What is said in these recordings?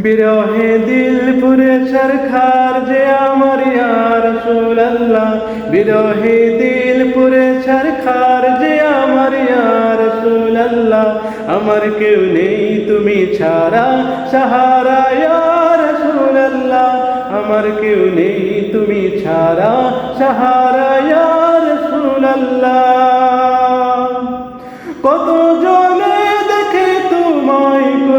বিরহে দিল পুরে সরখার যে আমার ইয়ার সুলাল্লাহ বিরহে দিল পুরে সরখার যে আমার ইয়ার আমার কেউ নেই তুমি ছাড়া সাহারা ইয়ার আমার কেউ নেই তুমি ছাড়া সাহারা ইয়ার সুলাল্লাহ কত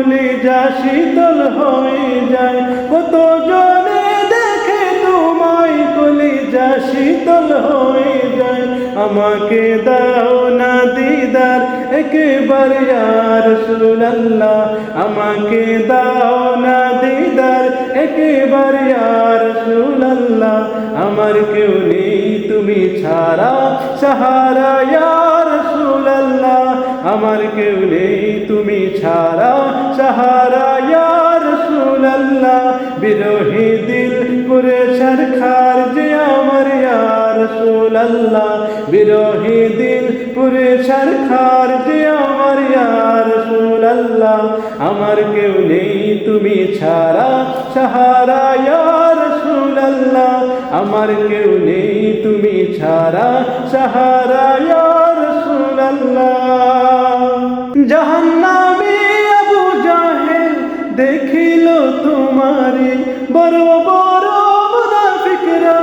কলিজা শীতল হয়ে যায় কত জনে দেখে তোমায় কলিজা শীতল হয়ে যায়। আমাকে দাও না দিদার, একবার ইয়ার সুলাল্লাহ আমাকে দাও না দিদার, একবার ইয়ার সুলাল্লাহ আমার কেউ নেই তুমি ছাড়া, সাহারা ইয়ার সুলাল্লাহ আমার কেউ নেই তুমি ছাড়া সুলাল্লাহ বিরোহী দিল পুরে সরখার যে আমার ইয়ার সুলাল্লাহ। বিরোহী দিল পুরে সরখার যে আমার ইয়ার সুলাল্লাহ। আমার কেউ নেই তুমি ছাড়া, সাহারা ইয়ার সুলাল্লাহ। আমার কেউ নেই তুমি ছাড়া, সাহারা ইয়ার সুলাল্লাহ। জাহান্নামে আবু জাহেল দেখিল তোমারি, বড় বড় মুনাফিকরা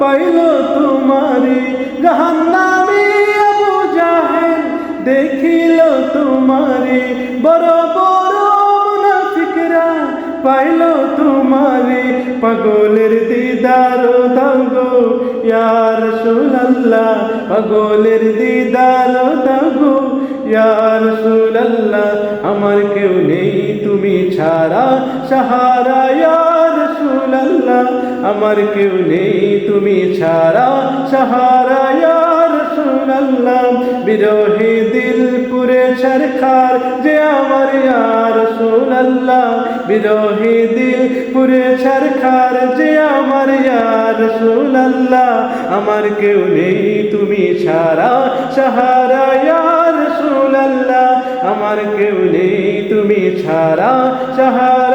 পাইল তোমারি। জাহান্নামে আবু জাহেল দেখিল তোমারি, বড় বড় মুনাফিকরা পাইল তোমারি। পাগলের দিদার দাগো ইয়ার সুলাল্লাহ পাগলের দিদার দাগো ইয়ার আমার কেউ নেই তুমি ছাড়া। সাহারা ইয়ার আমার কেউ নেই তুমি ছাড়া। সাহারা ইয়ার বিরোহী দিল পুরে সরকার যে আমার ইয়ার সুলাল্লাহ বিরোহী দিল পুরে সরকার যে আমার ইয়ার সুলাল্লাহ আমার কেউ নেই তুমি ছাড়া। সাহারা ইয়ার আমার কেউ নেই তুমি ছাড়া সাহারা